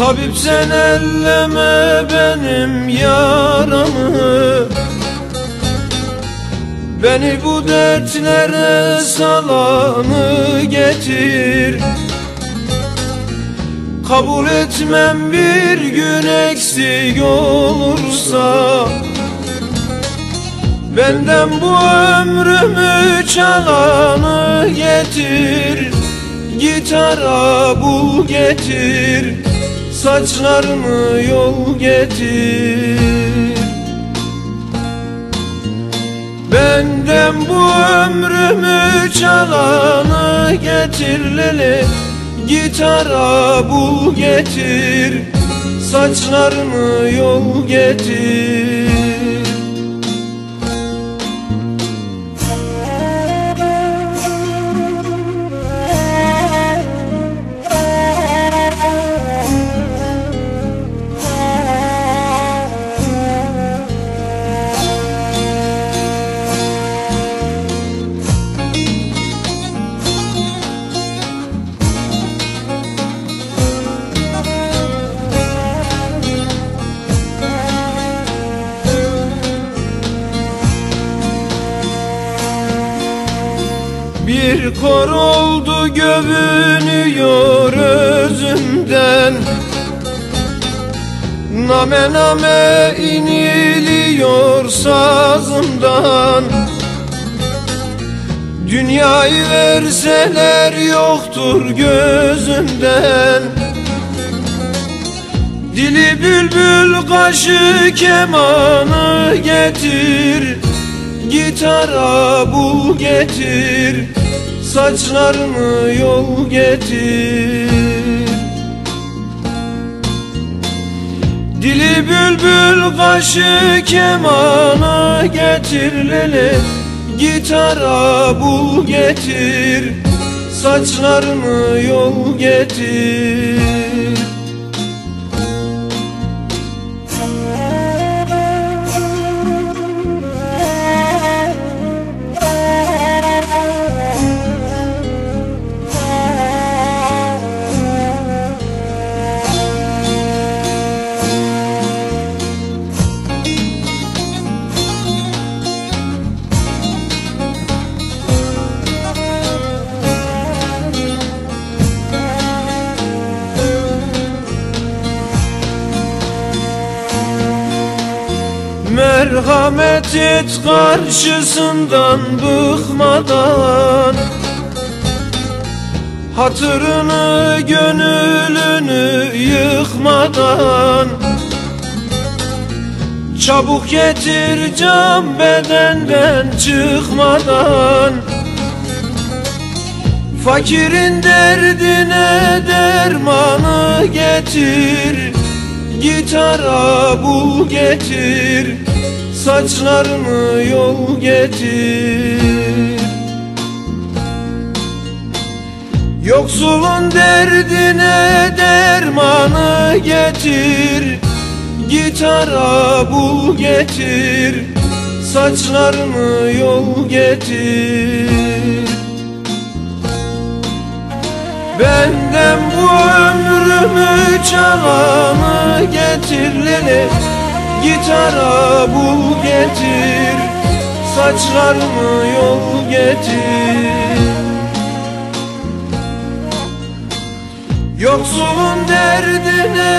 Tabip sen elleme benim yaramı. Beni bu dertlere salanı getir. Kabul etmem bir gün eksik olursa Benden bu ömrümü çalanı getir. Gitara bul getir Saçlarımı yol getir. Benden bu ömrümü çalanı getir lele Gitara bul getir Saçlarımı yol getir Kor oldu gövünüyor özümden Name name iniliyor sazımdan. Dünyayı verseler yoktur gözümden Dili bülbül kaşı kemanı getir Gitara bul getir Saçlarımı yol getir. Dili bülbül kaşı kemana getir lele. Gitara bul getir Saçlarımı yol getir Merhamet et karşısından bıkmadan Hatırını gönlünü yıkmadan Çabuk getir can bedenden çıkmadan Fakirin derdine dermanı getir Gitara bul getir Saçlarımı yol getir. Yoksulun derdine dermanı getir. Gitara bul getir. Saçlarımı yol getir. Benden bu ömrümü çalanı getir lele Gitara bul getir Saçlarımı yol getir? Yoksulun derdine